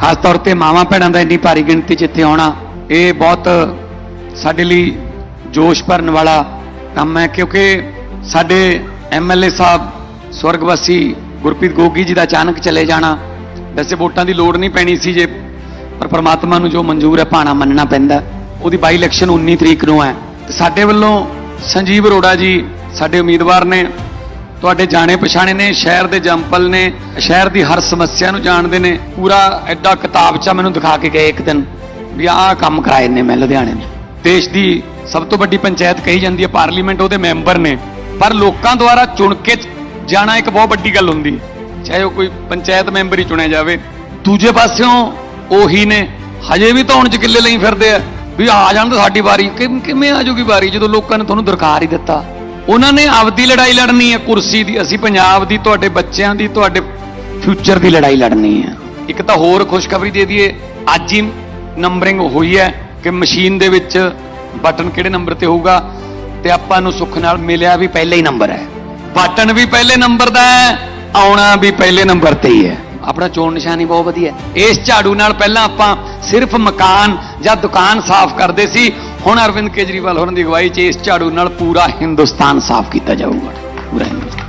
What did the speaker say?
ਖਾਸ ਤੌਰ ਤੇ ਮਾਵਾਂ ਭੈਣਾਂ ਦਾ ਇੰਨੀ ਭਾਰੀ ਗਿਣਤੀ 'ਚ ਇੱਥੇ ਆਉਣਾ, ਇਹ ਬਹੁਤ ਸਾਡੇ ਲਈ ਜੋਸ਼ ਭਰਨ ਵਾਲਾ ਕੰਮ ਹੈ, ਕਿਉਂਕਿ ਸਾਡੇ ਐਮਐਲਏ ਸਾਹਿਬ, ਸਵਰਗਵਾਸੀ ਗੁਰਪ੍ਰੀਤ ਗੋਗੀ ਜੀ ਦਾ ਅਚਾਨਕ ਚਲੇ ਜਾਣਾ, ਵੈਸੇ ਵੋਟਾਂ ਦੀ ਲੋੜ ਨਹੀਂ ਪੈਣੀ ਸੀ ਜੇ, ਪਰ ਪ੍ਰਮਾਤਮਾ ਨੂੰ ਜੋ ਮਨਜ਼ੂਰ ਹੈ, ਭਾਣਾ ਮੰਨਣਾ ਪੈਂਦਾ ਉਹਦੀ ਬਾਈ ਇਲੈਕਸ਼ਨ 19 ਤਰੀਕ ਨੂੰ ਹੈ। ਤੇ ਸਾਡੇ ਵੱਲੋਂ ਸੰਜੀਵ ਅਰੋੜਾ ਜੀ ਸਾਡੇ ਉਮੀਦਵਾਰ ਨੇ ਤੁਹਾਡੇ ਜਾਣੇ ਪਛਾਣੇ ਨੇ, ਸ਼ਹਿਰ ਦੇ ਜੰਪਲ ਨੇ, ਸ਼ਹਿਰ ਦੀ ਹਰ ਸਮੱਸਿਆ ਨੂੰ ਜਾਣਦੇ ਨੇ। ਪੂਰਾ ਐਡਾ ਕਿਤਾਬਚਾ ਮੈਨੂੰ ਦਿਖਾ ਕੇ ਗਏ ਇੱਕ ਦਿਨ ਵੀ ਆਹ ਕੰਮ ਕਰਾਏ ਨੇ ਮੈਂ ਲੁਧਿਆਣੇ ਨੇ। ਦੇਸ਼ ਦੀ ਸਭ ਤੋਂ ਵੱਡੀ ਪੰਚਾਇਤ ਕਹੀ ਜਾਂਦੀ ਹੈ, ਪਾਰਲੀਮੈਂਟ ਉਹਦੇ ਮੈਂਬਰ ਨੇ। ਪਰ ਲੋਕਾਂ ਦੁਆਰਾ ਚੁਣ ਕੇ ਜਾਣਾ ਇੱਕ ਬਹੁਤ ਵੱਡੀ ਗੱਲ ਹੁੰਦੀ ਹੈ। ਚਾਹੇ ਉਹ ਕੋਈ ਪੰਚਾਇਤ ਮੈਂਬਰ ਹੀ ਚੁਣਿਆ ਜਾਵੇ। ਦੂਜੇ ਪਾਸਿਓਂ ਉਹੀ ਨੇ, ਹਜੇ ਵੀ ਧੌਣ ਚ ਕਿੱਲੇ ਲਈ ਫਿਰਦੇ ਆ। ਵੀ ਆ ਜਾਣ ਤਾਂ ਸਾਡੀ ਵਾਰੀ, ਕਿਵੇਂ ਆ ਜੂਗੀ ਵਾਰੀ? ਜਦੋਂ ਲੋਕਾਂ ਨੇ ਤੁਹਾਨੂੰ ਦਰਕਾਰ ਹੀ ਦਿੱਤਾ। ਉਹਨਾਂ ਨੇ ਆਪਦੀ ਲੜਾਈ ਲੜਨੀ ਹੈ, ਕੁਰਸੀ ਦੀ। ਅਸੀਂ ਪੰਜਾਬ ਦੀ, ਤੁਹਾਡੇ ਬੱਚਿਆਂ ਦੀ, ਤੁਹਾਡੇ ਫਿਊਚਰ ਦੀ ਲੜਾਈ ਲੜਨੀ ਹੈ। ਇੱਕ ਤਾਂ ਹੋਰ ਖੁਸ਼ਖਬਰੀ ਦੇ ਦਈਏ, ਅੱਜ ਹੀ ਨੰਬਰਿੰਗ ਹੋਈ ਹੈ ਕਿ ਮਸ਼ੀਨ ਦੇ ਵਿੱਚ ਬਟਨ ਕਿਹੜੇ ਨੰਬਰ ਤੇ ਹੋਊਗਾ? ਤੇ ਆਪਾਂ ਨੂੰ ਸੁੱਖ ਨਾਲ ਮਿਲਿਆ ਵੀ ਪਹਿਲੇ ਹੀ ਨੰਬਰ ਹੈ। ਬਟਨ ਵੀ ਪਹਿਲੇ ਨੰਬਰ ਦਾ ਹੈ, ਆਉਣਾ ਵੀ ਪਹਿਲੇ ਨੰਬਰ ਤੇ ਹੀ ਹੈ। ਆਪਣਾ ਚੋਣ ਨਿਸ਼ਾਨੀ ਬਹੁਤ ਵਧੀਆ। ਇਸ ਝਾੜੂ ਨਾਲ ਪਹਿਲਾਂ ਆਪਾਂ ਸਿਰਫ ਮਕਾਨ ਜਾਂ ਦੁਕਾਨ ਸਾਫ਼ ਕਰਦੇ ਸੀ। ਹੁਣ ਅਰਵਿੰਦ ਕੇਜਰੀਵਾਲ ਹੋਰਾਂ ਦੀ ਅਗਵਾਈ 'ਚ ਇਸ ਝਾੜੂ ਨਾਲ ਪੂਰਾ ਹਿੰਦੁਸਤਾਨ ਸਾਫ਼ ਕੀਤਾ ਜਾਊਗਾ। ਪੂਰਾ ਹਿੰਦੁਸਤਾਨ।